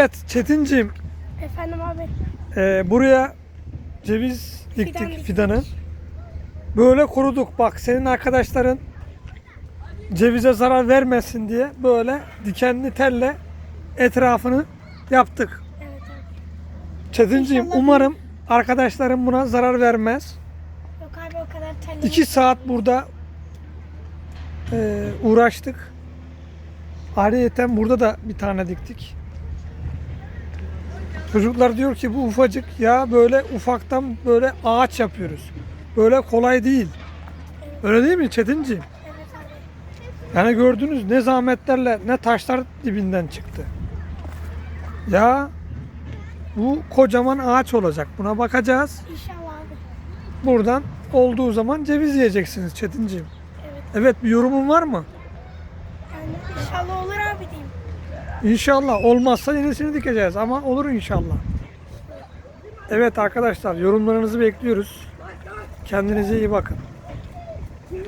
Evet Çetinciğim Efendim abi. e, buraya ceviz diktik Fidan diktik. fidanı. Böyle koruduk bak senin arkadaşların cevize zarar vermesin diye böyle dikenli telle etrafını yaptık. Evet abi. Çetinciğim İnşallah umarım arkadaşlarım buna zarar vermez. Yok abi o kadar terledim. 2 saat burada e, uğraştık. Ayrıyeten burada da bir tane diktik. Çocuklar diyor ki bu ufacık ya böyle ufaktan böyle ağaç yapıyoruz. Böyle kolay değil. Öyle değil mi Çetinciğim? Yani gördünüz ne zahmetlerle ne taşlar dibinden çıktı. Ya bu kocaman ağaç olacak. Buna bakacağız. İnşallah abi. Buradan olduğu zaman ceviz yiyeceksiniz Çetinciğim. Evet. Evet bir yorumun var mı? Yani inşallah olur abi diyeyim. İnşallah olmazsa yenisini dikeceğiz ama olur inşallah. Evet arkadaşlar yorumlarınızı bekliyoruz. Kendinize iyi bakın.